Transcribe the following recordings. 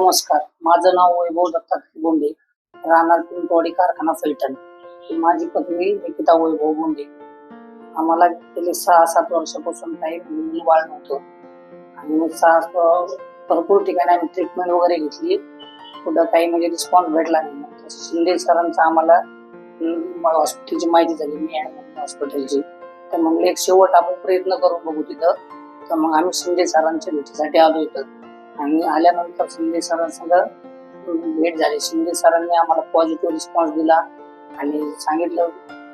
नमस्कार. माझं नाव वैभव दत्तात्रय बोंडे राहणार पिंपवाडी कारखाना फलटण. माझी पत्नी निकिता वैभव बोंडे आम्हाला गेले सहा सात वर्षापासून काही मुलं बाळ नव्हतं. आणि मग सहा भरपूर ठिकाणी आम्ही ट्रीटमेंट वगैरे घेतली. कुठं काही म्हणजे रिस्पॉन्स भेटला नाही. शिंदे सरांचा आम्हाला हॉस्पिटलची माहिती झाली. मी हॉस्पिटलची तर मग एक शेवट आपण प्रयत्न करून बघू तिथं. तर मग आम्ही शिंदे सरांच्या भेटीसाठी आलो इथं. आणि आल्यानंतर शिंदे सरांसंग भेट झाली. शिंदे सरांनी आम्हाला पॉझिटिव्ह रिस्पॉन्स दिला आणि सांगितलं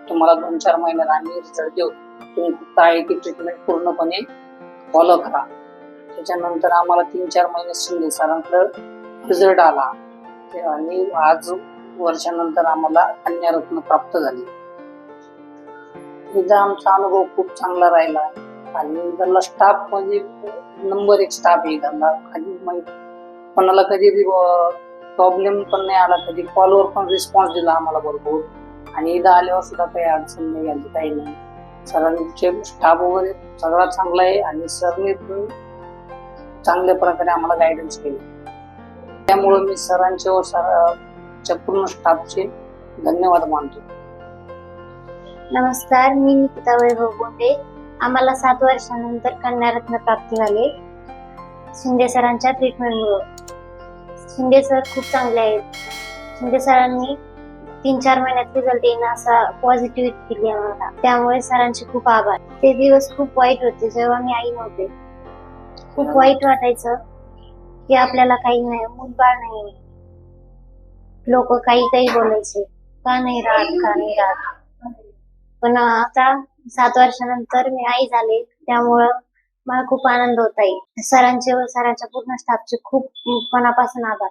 तुम्हाला दोन चार महिन्यात आम्ही रिझल्ट देऊ. तुम्ही फक्त आहे ती ट्रीटमेंट पूर्णपणे फॉलो करा. त्याच्यानंतर आम्हाला तीन चार महिने शिंदे सरांकडं रिझल्ट आला. आणि आज वर्षानंतर आम्हाला कन्यारत्न प्राप्त झाली. एकदा आमचा अनुभव खूप चांगला राहिला. आणि त्यांना स्टाफ म्हणजे नंबर एक स्टाफ आहे त्यांना. कधी म्हणजे कोणाला कधी प्रॉब्लेम पण नाही आला कधी कॉलवर पण रिस्पॉन्स दिला आम्हाला भरपूर. आणि इथं आल्यावर सुद्धा काही अडचण नाही आली काही नाही. सरांचे स्टाफ वगैरे सगळा चांगला आहे आणि सरने चांगल्या प्रकारे आम्हाला गायडन्स केले. त्यामुळे मी सरांचे व सरांच्या पूर्ण स्टाफचे धन्यवाद मानतो. नमस्कार मी निकिता वैभव बोंडे. आम्हाला सात वर्षानंतर कन्यारत्न प्राप्त झाले. शिंदे सरांच्या ट्रीटमेंटमुळे शिंदे सर खूप चांगले आहेत. शिंदे सरांनी तीन चार महिन्यात रिझल्ट येईन असा पॉझिटिव्ह दिली आम्हाला. त्यामुळे सरांचे खूप आभार. ते दिवस खूप वाईट होते जेव्हा मी आई नव्हते. खूप वाईट वाटायचं की आपल्याला काही नाही मुलबाळ नाही. लोक काही काही बोलायचे. का नाही राहत का नाही राहत. पण आता सात वर्षानंतर मी आई झाले. त्यामुळं मला खूप आनंद होत आहे. सरांचे व सरांच्या पूर्ण स्टाफचे खूप मनापासून आभार.